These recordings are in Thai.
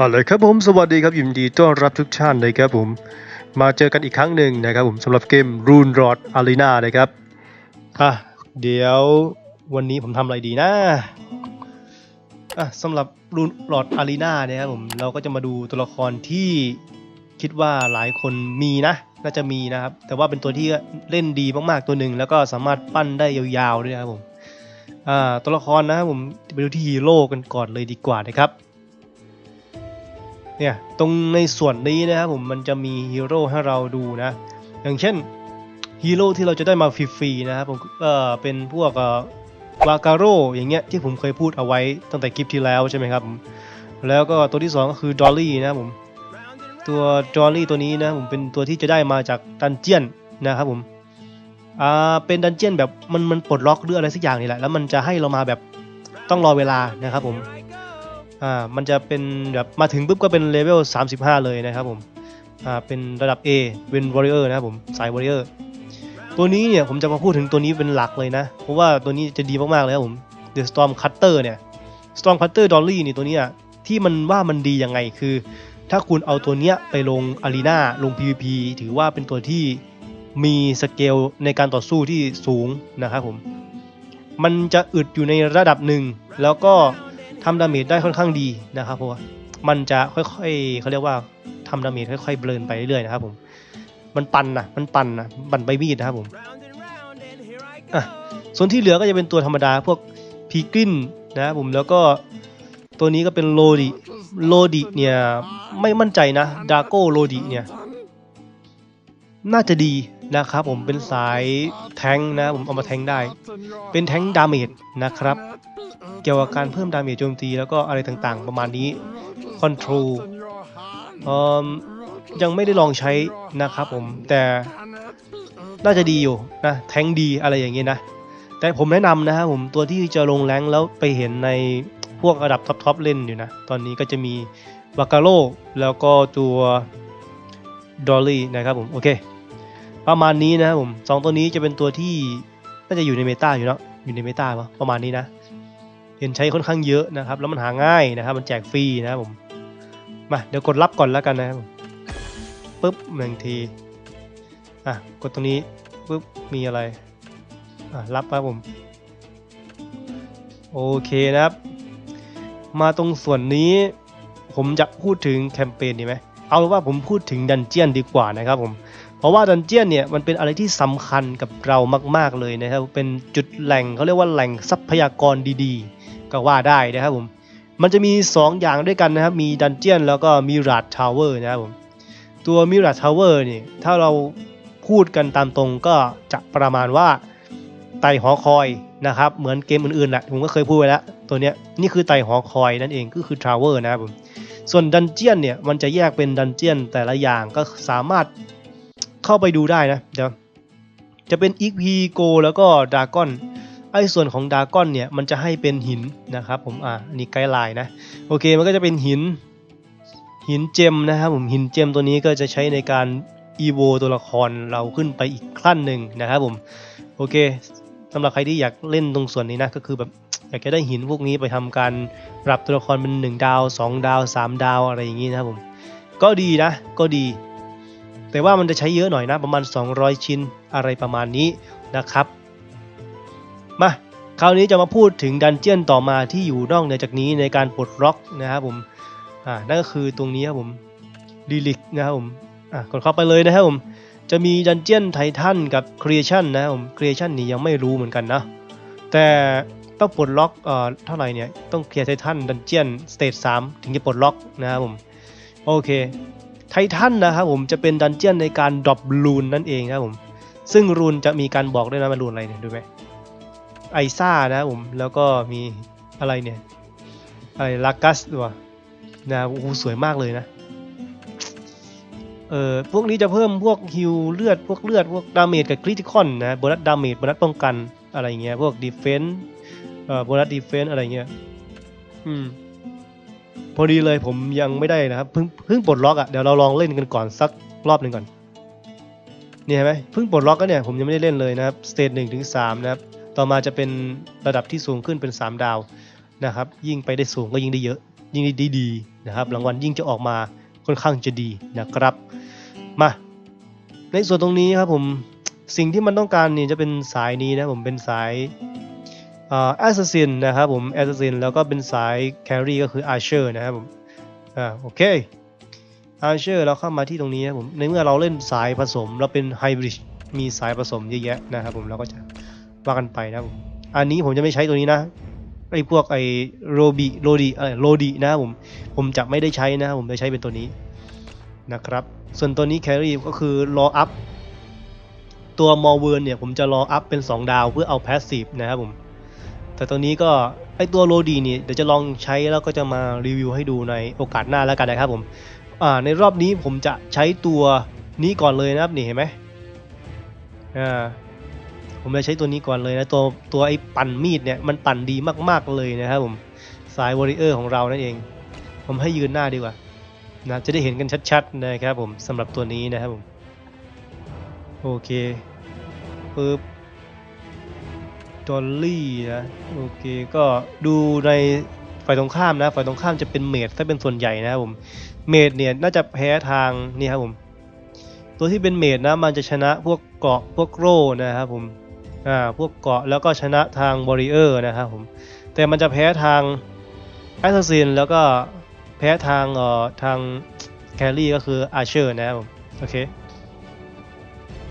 เอาเลยครับผมสวัสดีครับยินดีต้อนรับทุกท่านเลยครับผมมาเจอกันอีกครั้งหนึ่งนะครับผมสำหรับเกม Rune Rod Arena นะครับอะเดี๋ยววันนี้ผมทำอะไรดีนะอะสำหรับ Rune Rod Arena เนี่ยครับผมเราก็จะมาดูตัวละครที่คิดว่าหลายคนมีนะ น่าจะมีนะครับ แต่ว่าเป็นตัวที่เล่นดีมากๆตัวหนึ่งแล้วก็สามารถปั้นได้ยาวๆด้วยนะครับผมอ่าตัวละครนะครับผมไปดูที่ฮีโร่กันก่อนเลยดีกว่านะครับ เนี่ยตรงในส่วนนี้นะครับผมมันจะมีฮีโร่ให้เราดูนะ อย่างเช่นฮีโร่ที่เราจะได้มาฟรีๆนะครับผมเอ่อเป็นพวกเอ่อวาการโรอย่างเงี้ยที่ผมเคยพูดเอาไว้ตั้งแต่คลิปที่แล้วใช่ไหมครับ แล้วก็ตัวที่สองก็คือดอลลี่นะครับผม ตัวดอลลี่ตัวนี้นะผมเป็นตัวที่จะได้มาจากดันเจียนนะครับผมอ่าเป็นดันเจียนแบบมันมันปลดล็อกหรืออะไรสักอย่างนี่แหละแล้วมันจะให้เรามาแบบต้องรอเวลานะครับผม อ่ามันจะเป็นแบบมาถึงปุ๊บก็เป็นเลเวล 35 เลยนะครับผมอ่าเป็นระดับ A เป็น Warrior นะครับผมสาย Warrior ตัวนี้เนี่ยผมจะมาพูดถึงตัวนี้เป็นหลักเลยนะ เพราะว่าตัวนี้จะดีมากๆเลยครับผม The Storm Cutter เนี่ย Storm Cutter Dolly นี่ตัวนี้ยที่มันว่ามันดียังไงคือ ถ้าคุณเอาตัวเนี้ยไปลงอารีนาลง PVP ถือว่าเป็นตัวที่มีสเกลในการต่อสู้ที่สูงนะครับผม มันจะอึดอยู่ในระดับหนึ่งแล้วก็ ทำดาเมจได้ค่อนข้างดีนะครับเพราะว่ามันจะค่อยๆเขาเรียกว่าทำดาเมจค่อยๆเบลนไปเรื่อยๆนะครับผมมันปันนะมันปันนะปันใบมีดนะครับผมอะส่วนที่เหลือก็จะเป็นตัวธรรมดาพวกพีกรินนะครับผมแล้วก็ตัวนี้ก็เป็นโลดิโลดิเนี่ยไม่มั่นใจนะดาโก้โลดิเนี่ยน่าจะดีนะครับผมเป็นสายแทงนะผมเอามาแทงได้ เป็นแทงดาเมจนะครับ เกี่ยวกับการเพิ่มดาเมจโจมตีแล้วก็อะไรต่างๆ ประมาณนี้คอนโทรลยังไม่ได้ลองใช้นะครับผมแต่น่าจะดีอยู่นะแทงดีอะไรอย่างเงี้ยนะ แต่ผมแนะนำนะครับผมตัวที่จะลงแรงแล้วไปเห็นในพวกระดับท็อปๆเล่นอยู่นะ ตอนนี้ก็จะมีวากาโ o แล้วก็ตัวดอลลี่นะครับผม โอเค ประมาณนี้นะครับผมสองตัวนี้จะเป็นตัวที่น่าจะอยู่ในเมตาอยู่เนาะอยู่ในเมตาปะประมาณนี้นะ เห็นใช้ค่อนข้างเยอะนะครับ แล้วมันหาง่ายนะครับ มันแจกฟรีนะครับผม มาเดี๋ยวกดรับก่อนแล้วกันนะครับปุ๊บหนึ่งทีอะกดตรงนี้ปุ๊บมีอะไรอะรับครับผม โอเคนะครับ มาตรงส่วนนี้ผมจะพูดถึงแคมเปญดีไหมเอาว่าผมพูดถึงดันเจียนดีกว่านะครับผม เพราะว่าดันเจียนเนี่ยมันเป็นอะไรที่สำคัญกับเรามาก ๆเลยนะครับ เป็นจุดแหล่งเขาเรียกว่าแหล่งทรัพยากรดีๆ ก็ว่าได้นะครับผมมันจะมี 2 อย่างด้วยกันนะครับ มีดันเจียนแล้วก็มีราดทาวเวอร์นะครับผมตัวมิราดทาวเวอร์นี่ถ้าเราพูดกันตามตรงก็จะประมาณว่าไต่หอคอยนะครับ เหมือนเกมอื่นๆแหละผมก็เคยพูดไว้แล้ว ตัวเนี้ยนี่คือไต่หอคอยนั่นเองก็คือทาวเวอร์นะครับผมส่วนดันเจียนเนี่ยมันจะแยกเป็นดันเจียนแต่ละอย่างก็สามารถเข้าไปดูได้นะเดี๋ยวจะเป็นอีกพีโกแล้วก็ดากอน ไอ้ส่วนของดากอนเนี่ยมันจะให้เป็นหินนะครับผมอ่านนี้ไกด์ไลน์นะโอเคมันก็จะเป็นหินหินเจมนะครับผมหินเจมตัวนี้ก็จะใช้ในการอีโวตัวละครเราขึ้นไปอีกขั้นหนึ่งนะครับผมโอเคสำหรับใครที่อยากเล่นตรงส่วนนี้นะก็คือแบบอยากจะได้หินพวกนี้ไปทำการปรับตัวละครเป็น 1 ดาว 2 ดาว 3 ดาวอะไรอย่างนี้นะครับผมก็ดีนะก็ดี แต่ว่ามันจะใช้เยอะหน่อยนะประมาณ 200 ชิ้นอะไรประมาณนี้นะครับ มาคราวนี้จะมาพูดถึงดันเจียนต่อมาที่อยู่นอกเหนือจากนี้ในการปลดล็อกนะครับผมอ่านั่นก็คือตรงนี้ครับผมดีลิกนะครับผมอะกดเข้าไปเลยนะครับผมจะมีดันเจียนไททันกับครีเอชันนะครับผมครีเอชันนี่ยังไม่รู้เหมือนกันนะแต่ต้องปลดล็อกเอ่อเท่าไหร่เนี่ยต้องเคลียร์ไททันดันเจียนสเตจ3ถึงจะปลดล็อกนะครับผมโอเคไททันนะครับผมจะเป็นดันเจียนในการดรอปรูนนั่นเองนะครับผมซึ่งรูนจะมีการบอกด้วยนะมันรูนอะไรเนี่ยดูไหม ไอซ่านะผมแล้วก็มีอะไรเนี่ยอะไรลากัสด้วยนะโอ้โหสวยมากเลยนะเอ่อพวกนี้จะเพิ่มพวกฮิวเลือดพวกเลือดพวกดาเมจกับคริติคอนนะโบนัสดาเมจโบนัสป้องกันอะไรเงี้ยพวกดีเฟนส์เอ่อโบนัสดีเฟนส์อะไรเงี้ยอืมพอดีเลยผมยังไม่ได้นะครับเพิ่งเพิ่งปลดล็อกอะ่ะเดี๋ยวเราลองเล่นกันก่อนสักรอบหนึ่งก่อนนี่เห็นไหมเพิ่งปลดล็อกก็เนี่ยผมยังไม่ได้เล่นเลยนะครับสเตจหนึ่งถึงสามนะครับ ต่อมาจะเป็นระดับที่สูงขึ้นเป็น 3 ดาวนะครับ ยิ่งไปได้สูงก็ยิ่งได้เยอะ ยิ่งได้ดีๆนะครับรางวัลยิ่งจะออกมาค่อนข้างจะดีนะครับ มา ในส่วนตรงนี้ครับผมสิ่งที่มันต้องการเนี่ยจะเป็นสายนี้นะผมเป็นสายอ่าแอสซัสซินนะครับผมแอสซัสซินแล้วก็เป็นสายแครี่ก็คืออาร์เชอร์นะครับผมอ่าโอเคอาร์เชอร์เราเข้ามาที่ตรงนี้นะครับผมในเมื่อเราเล่นสายผสมเราเป็นไฮบริดมีสายผสมเยอะแยะนะครับผมเราก็จะ ว่ากันไปนะครับผมอันนี้ผมจะไม่ใช้ตัวนี้นะไอ้พวกไอ้โรบีโรดีอะไรโรดีนะผมผมจะไม่ได้ใช้นะผมจะใช้เป็นตัวนี้นะครับ ส่วนตัวนี้แครี่ก็คือรออัพตัวมอเวิร์นเนี่ยผมจะรออัพเป็น 2 ดาวเพื่อเอาแพสซีฟนะครับผมแต่ตัวนี้ก็ไอตัวโรดีนี่เดี๋ยวจะลองใช้แล้วก็จะมารีวิวให้ดูในโอกาสหน้าแล้วกันนะครับผมอ่าในรอบนี้ผมจะใช้ตัวนี้ก่อนเลยนะครับนี่เห็นไหมอ่า ผมจะใช้ตัวนี้ก่อนเลยนะ ตัวตัวไอ้ปั่นมีดเนี่ย มันปั่นดีมากๆเลยนะครับผมสายวอริเออร์ของเรานั่นเอง ผมให้ยืนหน้าดีกว่านะจะได้เห็นกันชัดๆนะครับผมสำหรับตัวนี้นะครับผมโอเคปึ๊บดอลลี่นะโอเคก็ดูในฝ่ายตรงข้ามนะฝ่ายตรงข้ามจะเป็นเมดถ้าเป็นส่วนใหญ่นะครับผมเมดเนี่ยน่าจะแพ้ทางนี่ครับผมตัวที่เป็นเมดนะมันจะชนะพวกเกาะพวกโร่นะครับผม อ่าพวกเกาะแล้วก็ชนะทางบริเออร์นะครับผมแต่มันจะแพ้ทางแอสซัสซินแล้วก็แพ้ทางเอ่อทางแครี่ก็คืออาเชอร์นะครับผมโอเค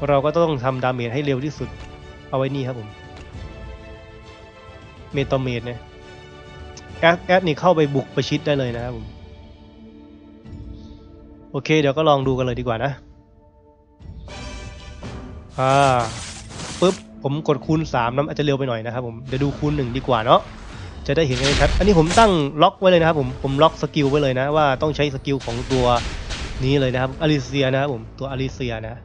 เราก็ต้องทำดาเมจให้เร็วที่สุดเอาไว้นี่ครับผมเมตาเมจเนี่ยแอดแอดนี่เข้าไปบุกประชิดได้เลยนะครับผมโอเคเดี๋ยวก็ลองดูกันเลยดีกว่านะอ่า ผมกดคูณ3น้ำอาจจะเร็วไปหน่อยนะครับผมเดี๋ยวดูคูณ1ดีกว่าเนาะจะได้เห็นกันชัดอันนี้ผมตั้งล็อกไว้เลยนะครับผมผมล็อกสกิลไว้เลยนะว่าต้องใช้สกิลของตัวนี้เลยนะครับอลิเซียนะครับผมตัวอลิเซียนะ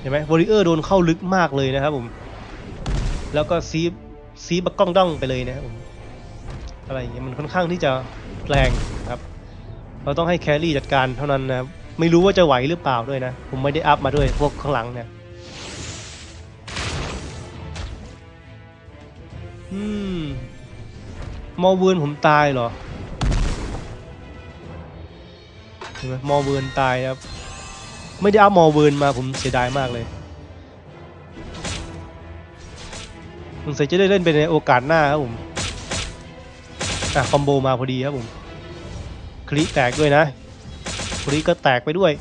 เห็นไหมวอริเออร์โดนเข้าลึกมากเลยนะครับผมแล้วก็ซีซีบักก้องด้องไปเลยนะครับผมอะไรอย่างเงี้ยมันค่อนข้างที่จะแรงครับ เราต้องให้แครี่จัดการเท่านั้นนะครับไม่รู้ว่าจะไหวหรือเปล่าด้วยนะ ผมไม่ได้อัพมาด้วยพวกข้างหลังเนี่ย อืมมอเวิร์นผมตายเหรอเห็นไหมมอเวิร์นตายครับ ไม่ได้อัพมอเวิร์นมาผมเสียดายมากเลยสงสัยจะได้เล่นไปในโอกาสหน้าครับผมอะคอมโบมาพอดีครับผมคลิแตกด้วยนะคลิก็แตกไปด้วย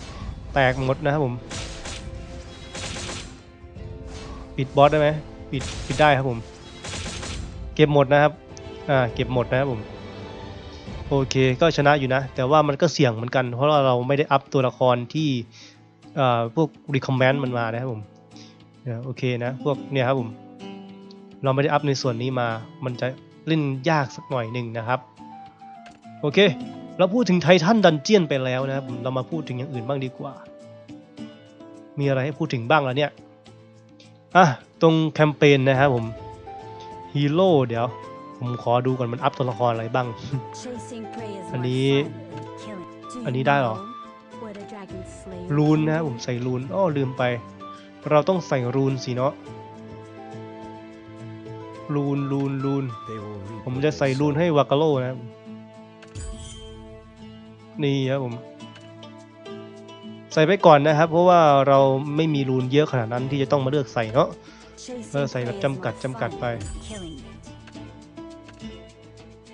แตกหมดนะครับผม ปิดบอสได้ไหมปิดปิดได้ครับผม เก็บหมดนะครับอ่าเก็บหมดนะครับผมโอเคก็ชนะอยู่นะ แต่ว่ามันก็เสี่ยงเหมือนกัน เพราะว่าเราไม่ได้อัพตัวละครที่เอ่อพวก recommend มันมานะครับผมเออโอเคนะพวกเนี่ยครับผมเราไม่ได้อัพในส่วนนี้มา มันจะเล่นยากสักหน่อยหนึ่งนะครับ โอเค เราพูดถึงไททันดันเจียนไปแล้วนะครับผมเรามาพูดถึงอย่างอื่นบ้างดีกว่า มีอะไรให้พูดถึงบ้างแล้วเนี่ยอะตรงแคมเปญนะครับผม ฮีโร่เดี๋ยว ผมขอดูก่อนมันอัพตัวละครอะไรบ้าง อันนี้ อันนี้ได้เหรอรูนนะครับผมใส่รูนอ้อลืมไป เราต้องใส่รูนสิเนาะรูนรูนรูนผมจะใส่รูนให้วากาโลนะครับนี่ครับผม ใส่ไปก่อนนะครับ เพราะว่าเราไม่มีรูนเยอะขนาดนั้นที่จะต้องมาเลือกใส่เนาะ เออใส่แบบจำกัดจำกัดไป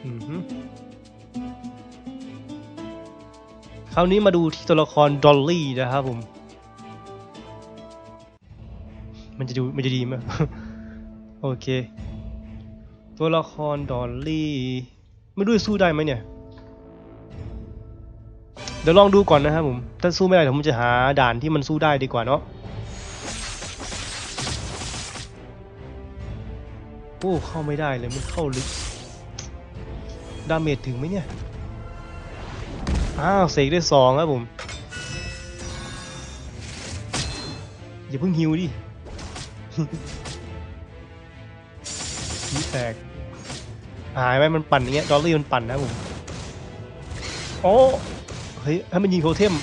อือฮึคราวนี้มาดูที่ตัวละครดอลลี่นะครับผม มันจะดูมันจะดีไหมโอเค ตัวละครดอลลี่ ไม่รู้จะสู้ได้ไหมเนี่ย เดี๋ยวลองดูก่อนนะครับผม ถ้าสู้ไม่ได้ผมจะหาด่านที่มันสู้ได้ดีกว่าเนาะ โอ้เข้าไม่ได้เลยมันเข้าลึก ดาเมจถึงไหมเนี่ย อ้าวเสกได้สองครับผม อย่าเพิ่งฮิวดินี่แตก หายไหมมันปั่นอย่างเงี้ย ดอลลี่มันปั่นนะผม โอ้เฮ้ยให้มันยิงโทเทม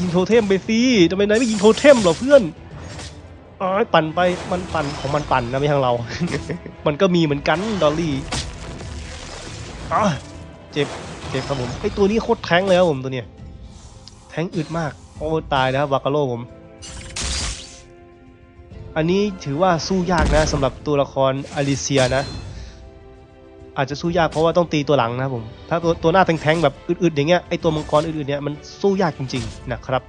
ยิงโทเทมไปสิทำไมนายไม่ยิงโทเทมเหรอเพื่อน อ๋อปั่นไปมันปั่นของมันปั่นนะไม่ทางเรา มันก็มีเหมือนกันดอลลี่อ๋อเจ็บเก็บครับผมไอตัวนี้โคตรแทงเลยครับผมตัวเนี้ยแทงอึดมากโอ้ตายแล้วครับวากาโร่ผม อันนี้ถือว่าสู้ยากนะสำหรับตัวละครอลิเซียนะ อาจจะสู้ยากเพราะว่าต้องตีตัวหลังนะครับผม ถ้าตัวตัวหน้าแทงๆแบบอึดๆอย่างเงี้ยไอตัวมังกรอึดๆเนี่ยมันสู้ยากจริงๆนะครับ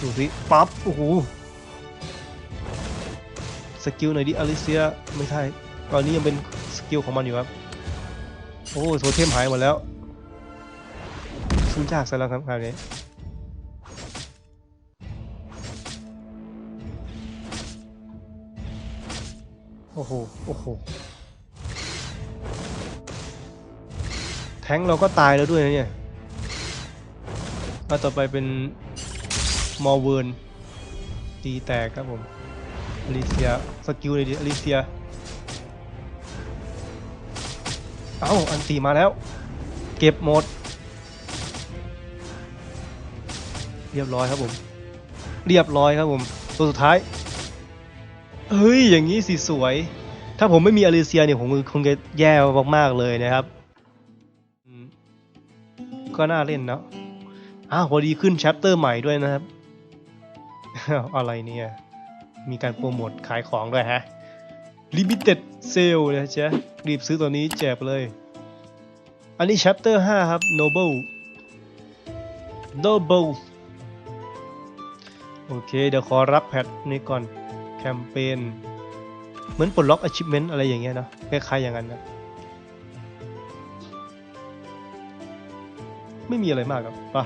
ดูสิปั๊บโอ้โหสกิลหน่อยดิอลิเซียไม่ใช่ตอนนี้ยังเป็นสกิลของมันอยู่ครับโอ้โหโทเทมหายหมดแล้วสู้ยากซะแล้วครับคราวนี้โอ้โหโอ้โหแทงเราก็ตายแล้วด้วยนะเนี่ยมาต่อไปเป็น มอเวิร์นตีแตกครับผมอลิเซียสกิลเลยดิอลิเซียเอ้าอันตีมาแล้ว เก็บหมด เรียบร้อยครับผม เรียบร้อยครับผม ตัวสุดท้าย เฮ้ย อย่างนี้สิสวย ถ้าผมไม่มีอลิเซียเนี่ยผมคงจะแย่มากๆเลยนะครับ ก็น่าเล่นเนาะอ้าวพอดีขึ้นแชปเตอร์ใหม่ด้วยนะครับ อะไรเนี่ย มีการโปรโมทขายของด้วยฮะ Limited Sale นะจ๊ะรีบซื้อตัวนี้แจกไปเลย อันนี้ Chapter 5 ครับ Noble Noble โอเค เดี๋ยวขอรับแพทนี้ก่อน แคมเปญ เหมือนปลดล็อก achievement อะไรอย่างเงี้ยเนาะคล้ายๆอย่างนั้นนะไม่มีอะไรมากครับไป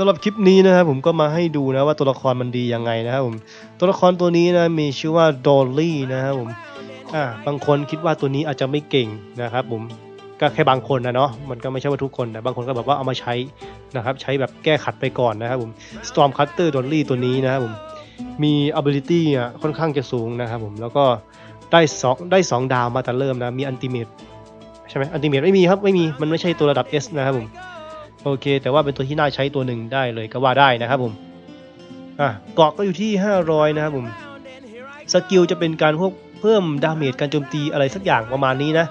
สำหรับคลิปนี้นะครับผมก็มาให้ดูนะว่าตัวละครมันดียังไงนะครับผมตัวละครตัวนี้นะมีชื่อว่าดอลลี่นะครับผมอ่าบางคนคิดว่าตัวนี้อาจจะไม่เก่งนะครับผมก็แค่บางคนนะเนาะมันก็ไม่ใช่ว่าทุกคนแต่บางคนก็แบบว่าเอามาใช้นะครับใช้แบบแก้ขัดไปก่อนนะครับผม Storm Cutter Dolly ตัวนี้นะครับผมมี ability อะค่อนข้างจะสูงนะครับผมแล้วก็ได้สองได้สองดาวมาแต่เริ่มนะมี ultimate ใช่ไหม ultimate ไม่มีครับไม่มีมันไม่ใช่ตัวระดับ S นะครับผม โอเค แต่ว่าเป็นตัวที่น่าใช้ตัวหนึ่งได้เลยก็ว่าได้นะครับผมอะเกาะก็อยู่ที่ 500 นะครับผมสกิลจะเป็นการพวกเพิ่มดาเมจการโจมตีอะไรสักอย่างประมาณนี้นะ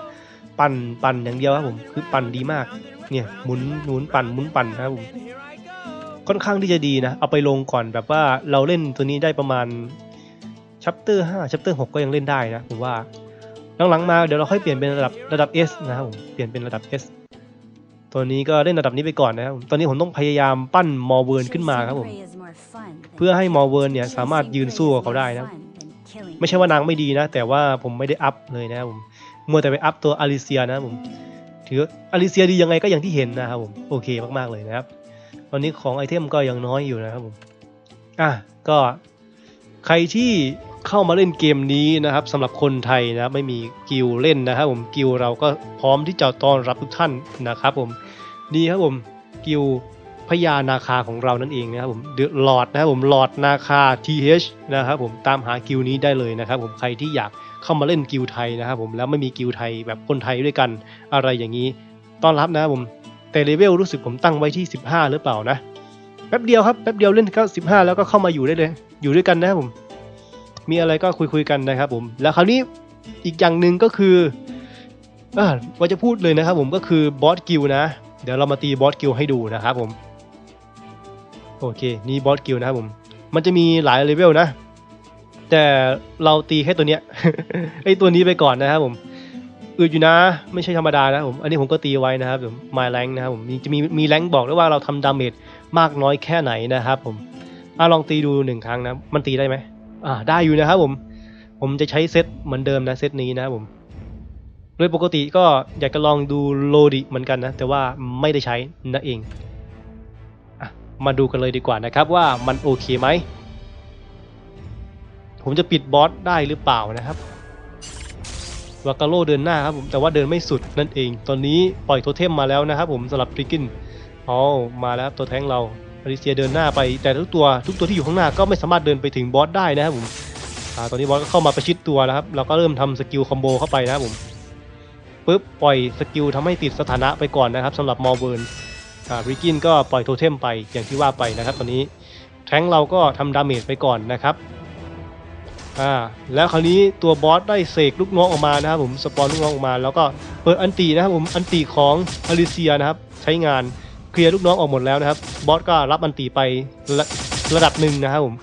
ปั่นปั่นอย่างเดียวครับผมคือปั่นดีมากเนี่ยหมุนหมุนปั่นหมุนปั่นนะครับผมค่อนข้างที่จะดีนะ เอาไปลงก่อนแบบว่าเราเล่นตัวนี้ได้ประมาณชัปเตอร์5ชัปเตอร์6ก็ยังเล่นได้นะผมว่าหลังๆมาเดี๋ยวเราค่อยเปลี่ยนเป็นระดับระดับ S นะครับผมเปลี่ยนเป็นระดับ S ตัวนี้ก็เล่นระดับนี้ไปก่อนนะครับผมตอนนี้ผมต้องพยายามปั้นมอร์เวิร์นขึ้นมาครับผม เพื่อให้มอร์เวิร์นเนี่ยสามารถยืนสู้กับเขาได้นะ ไม่ใช่ว่านางไม่ดีนะ แต่ว่าผมไม่ได้อัพเลยนะครับผมมัวแต่ไปอัพตัวอลิเซียนะครับผม ถืออลิเซียดียังไงก็อย่างที่เห็นนะครับผม โอเคมากๆเลยนะครับ ตอนนี้ของไอเทมก็ยังน้อยอยู่นะครับผม อะ ก็ใครที่ เข้ามาเล่นเกมนี้นะครับสำหรับคนไทยนะไม่มีกิลเล่นนะครับผมกิลเราก็พร้อมที่จะต้อนรับทุกท่านนะครับผมดีครับผมกิลพญานาคาของเรานั่นเองนะครับผมเดอะลอดนะครับผมหลอดนาคา TH นะครับผมตามหากิลนี้ได้เลยนะครับผมใครที่อยากเข้ามาเล่นกิลไทยนะครับผมแล้วไม่มีกิลไทยแบบคนไทยด้วยกันอะไรอย่างนี้ต้อนรับนะครับผมแต่เลเวลรู้สึกผมตั้งไว้ที่ 15 หรือเปล่านะแป๊บเดียวครับแป๊บเดียวเล่นก็15 แล้วก็เข้ามาอยู่ได้เลย อยู่ด้วยกันนะครับผม มีอะไรก็คุยคุยกันนะครับผมแล้วคราวนี้อีกอย่างหนึ่งก็คืออ่าว่าจะพูดเลยนะครับผมก็คือบอสกิลนะ เดี๋ยวเรามาตีบอสกิลให้ดูนะครับผมโอเคนี่บอสกิลนะครับผมมันจะมีหลายเลเวลนะ แต่เราตีแค่ตัวเนี้ยไอตัวนี้ไปก่อนนะครับผมอืดอยู่นะ ไม่ใช่ธรรมดานะผม อันนี้ผมก็ตีไว้นะครับผมมาแรงนะครับผมจะมีมีแรงบอกด้วยว่าเราทำดาเมจมากน้อยแค่ไหนนะครับผมอะลองตีดูหนึ่งครั้งนะ มันตีได้ไหม อ่าได้อยู่นะครับผม ผมจะใช้เซตเหมือนเดิมนะเซตนี้นะครับผมโดยปกติก็อยากจะลองดูโลดิเหมือนกันนะ แต่ว่าไม่ได้ใช้นั่นเองอมาดูกันเลยดีกว่านะครับว่ามันโอเคไหม ผมจะปิดบอสได้หรือเปล่านะครับวากาโลเดินหน้าครับผมแต่ว่าเดินไม่สุดนั่นเอง ตอนนี้ปล่อยโทเทมมาแล้วนะครับผมสำหรับทริกกินอ๋อมาแล้วตัวแท้งเรา อริเซียเดินหน้าไปแต่ทุกตัวทุกตัวที่อยู่ข้างหน้าก็ไม่สามารถเดินไปถึงบอสได้นะครับผมอตอนนี้บอสก็เข้ามาประชิดตัวแล้วครับเราก็เริ่มทำสกิลคอมโบเข้าไปนะครับผมปุ๊บปล่อยสกิลทำให้ติดสถานะไปก่อนนะครับสำหรับมอร์เบิร์นอาริกินก็ปล่อยโทเทมไปอย่างที่ว่าไปนะครับ ตอนนี้แท้งเราก็ทำดาเมจไปก่อนนะครับอ่าแล้วคราวนี้ตัวบอสได้เสกลูกน้องออกมานะครับผมสปอนลูกน้องออกมา แล้วก็เปิดอันตีนะครับผมอันตีของอลิเซียนะครับใช้งาน ลียร์ลูกน้องออกหมดแล้วนะครับบอสก็รับอันตีไประระดับหนึ่งนะครับผม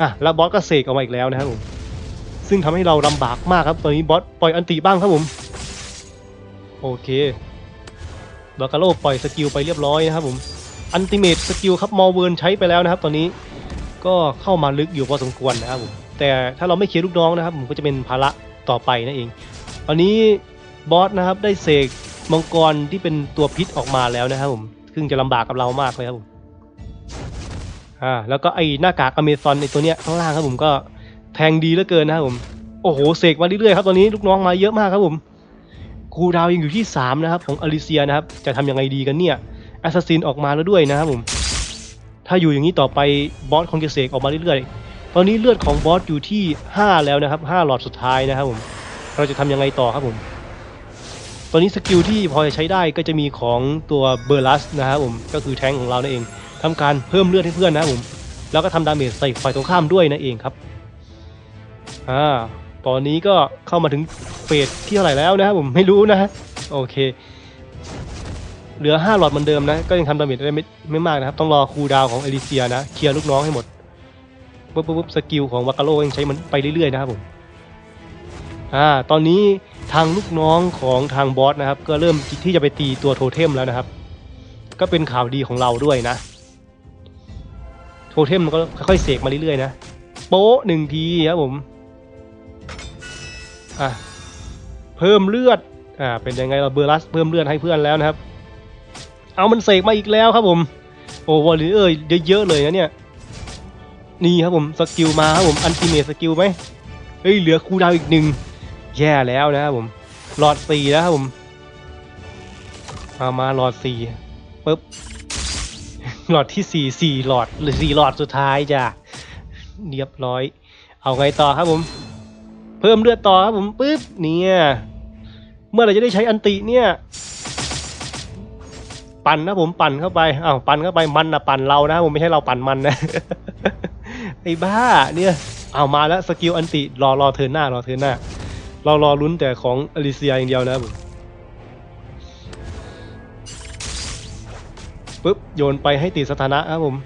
อะแล้วบอสก็เสกออกมาอีกแล้วนะครับผมซึ่งทำให้เราลำบากมากครับตอนนี้บอสปล่อยอันตีบ้างครับผมโอเคบากาโลปล่อยสกิลไปเรียบร้อยนะครับผมอันติเมตสกิลครับมอลเวิร์นใช้ไปแล้วนะครับ ตอนนี้ก็เข้ามาลึกอยู่พอสมควรนะครับผมแต่ถ้าเราไม่เคลียร์ลูกน้องนะครับผมก็จะเป็นภาระต่อไปนั่นเอง ตอนนี้บอสนะครับได้เสกมังกรที่เป็นตัวพิษออกมาแล้วนะครับผม ซึ่งจะลำบากกับเรามากเลยครับผมอ่าแล้วก็ไอ้หน้ากากอเมซอนในตัวเนี้ยข้างล่างครับผมก็แทงดีเหลือเกินนะครับผมโอ้โหเสกมาเรื่อยๆครับตอนนี้ลูกน้องมาเยอะมากครับผมครูดาวยังอยู่ที่สามนะครับ ของอลิเซียนะครับ จะทำยังไงดีกันเนี่ยแอสซัสซินออกมาแล้วด้วยนะครับผม ถ้าอยู่อย่างนี้ต่อไปบอสคงจะเสกออกมาเรื่อยๆ ตอนนี้เลือดของบอสอยู่ที่ 5 แล้วนะครับ 5 หลอดสุดท้ายนะครับผม เราจะทำยังไงต่อครับผม ตอนนี้สกิลที่พอจะใช้ได้ก็จะมีของตัวเบอร์ลัสนะครับผมก็คือแทงของเรานั่นเองทำการเพิ่มเลือดให้เพื่อนนะครับผมแล้วก็ทำดาเมจใส่ฝ่ายตรงข้ามด้วยนั่นเองครับอ่าตอนนี้ก็เข้ามาถึงเฟสที่เท่าไหร่แล้วนะครับผมไม่รู้นะโอเค เหลือ5หลอดเหมือนเดิมนะ ก็ยังทำดาเมจได้ไม่ไม่มากนะครับ ต้องรอคูดาวของเอลิเซียนะเคลียร์ลูกน้องให้หมดปุ๊บปุ๊บปุ๊บสกิลของวากาโลยังใช้มันไปเรื่อยๆนะครับผม อ่าตอนนี้ทางลูกน้องของทางบอสนะครับ ก็เริ่มที่จะไปตีตัวโทเทมแล้วนะครับ ก็เป็นข่าวดีของเราด้วยนะ โทเทมมันก็ค่อยๆเสกมาเรื่อยๆนะ โป๊ะหนึ่งทีครับผมอะเพิ่มเลือดอ่าเป็นยังไงเราเบอร์ลัสเพิ่มเลือดให้เพื่อนแล้วนะครับ เอามันเสกมาอีกแล้วครับผม โอ้วอลเลเออร์เยอะๆเลยนะเนี่ยนี่ครับผมสกิลมาครับผมอันติเมตสกิลไหมเฮ้ยเหลือคูดาวอีกหนึ่ง แย่แล้วนะครับผม หลอดสี่แล้วครับผมเอามาหลอดสี่ปุ๊บหลอดที่สี่สี่หลอดหรือสี่หลอดสุดท้ายจ้ะเรียบร้อย เอาไงต่อครับผม เพิ่มเลือดต่อครับผมปุ๊บเนี่ยเมื่อไหรจะได้ใช้อันติเนี่ย ปั่นนะผมปั่นเข้าไปอ้าวปั่นเข้าไปมันนะปั่นเรานะผมไม่ใช่เราปั่นมันนะไอ้บ้าเนี่ยเอามาแล้วสกิลอันติรอรอเทิร์นหน้ารอเทิร์นหน้า เรารอลุ้นแต่ของอลิเซียอย่างเดียวนะครับผมปุ๊บโยนไปให้ติดสถานะครับผม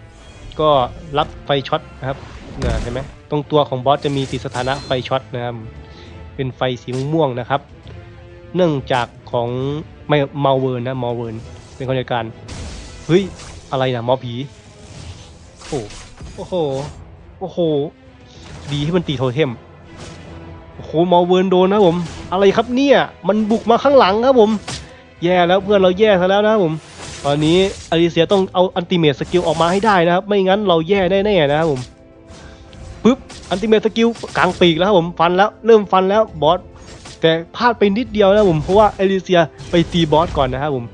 ก็รับไฟช็อตนะครับนะเห็นไหมตรงตัวของบอสจะมีติดสถานะไฟช็อตนะครับ เป็นไฟสีม่วงนะครับ เนื่องจากของไม่มาเวิร์นนะมาเวิร์นเป็นคนจัดการเฮ้ยอะไรนะมอผีโอ้โอ้โหโอ้โหดีที่มันตีโทเทม โอ้โหมาเวิร์นโดนนะผม อะไรครับเนี่ยมันบุกมาข้างหลังครับผม แย่แล้วเพื่อนเราแย่ซะแล้วนะผม ตอนนี้อลิเซียต้องเอาอันติเมตสกิลออกมาให้ได้นะครับ ไม่งั้นเราแย่แน่ๆนะครับผมปึ๊บอันติเมตสกิลกลางปีกแล้วครับผมฟันแล้วเริ่มฟันแล้วบอสแต่พลาดไปนิดเดียวนะครับผมเพราะว่าเอลิเซียไปตีบอสก่อนนะครับผม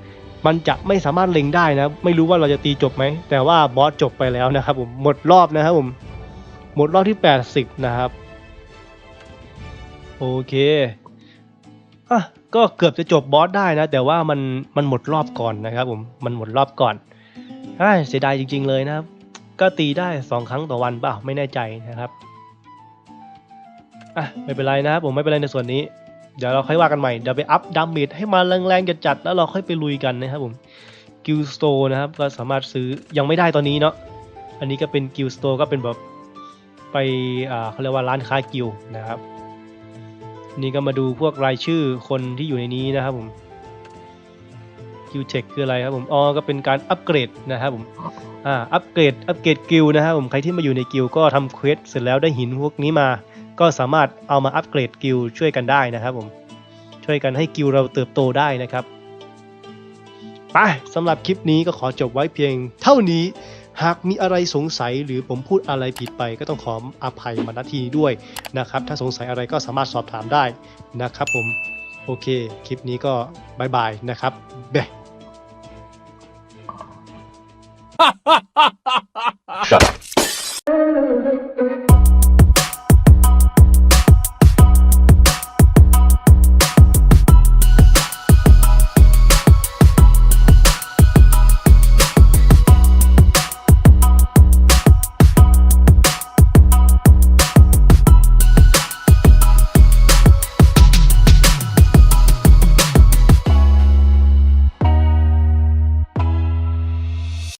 มันจะไม่สามารถเล็งได้นะไม่รู้ว่าเราจะตีจบไหมแต่ว่าบอสจบไปแล้วนะครับผมหมดรอบนะครับผมหมดรอบที่ 80 นะครับ โอเคอะก็เกือบจะจบบอสได้นะ แต่ว่ามันมันหมดรอบก่อนนะครับผมมันหมดรอบก่อนใช่เสียดายจริง ๆ เลยนะครับ ก็ตีได้สองครั้งต่อวันเปล่าไม่แน่ใจนะครับอะไม่เป็นไรนะครับผมไม่เป็นไรในส่วนนี้เดี๋ยวเราค่อยว่ากันใหม่ เดี๋ยวไปอัพดาเมจให้มาแรงๆจัดๆแล้วเราค่อยไปลุยกันนะครับผมกิลสโตนะครับก็สามารถซื้อยังไม่ได้ตอนนี้เนาะอันนี้ก็เป็นกิลสโตก็เป็นแบบไปอ่าเขาเรียกว่าร้านค้ากิลนะครับ นี่ก็มาดูพวกรายชื่อคนที่อยู่ในนี้นะครับผมกิลเช็คคืออะไรครับผม อ๋อ ก็เป็นการอัปเกรดนะครับผม อ่า อัปเกรด อัปเกรดกิลนะครับผม ใครที่มาอยู่ในกิลก็ทำเควสเสร็จแล้วได้หินพวกนี้มา ก็สามารถเอามาอัปเกรดกิลช่วยกันได้นะครับผม ช่วยกันให้กิลเราเติบโตได้นะครับ ไปสำหรับคลิปนี้ก็ขอจบไว้เพียงเท่านี้ หากมีอะไรสงสัยหรือผมพูดอะไรผิดไป ก็ต้องขออภัยมาณที่นี้ด้วยนะครับ ถ้าสงสัยอะไรก็สามารถสอบถามได้นะครับผมโอเค คลิปนี้ก็บายบายนะครับเบ๊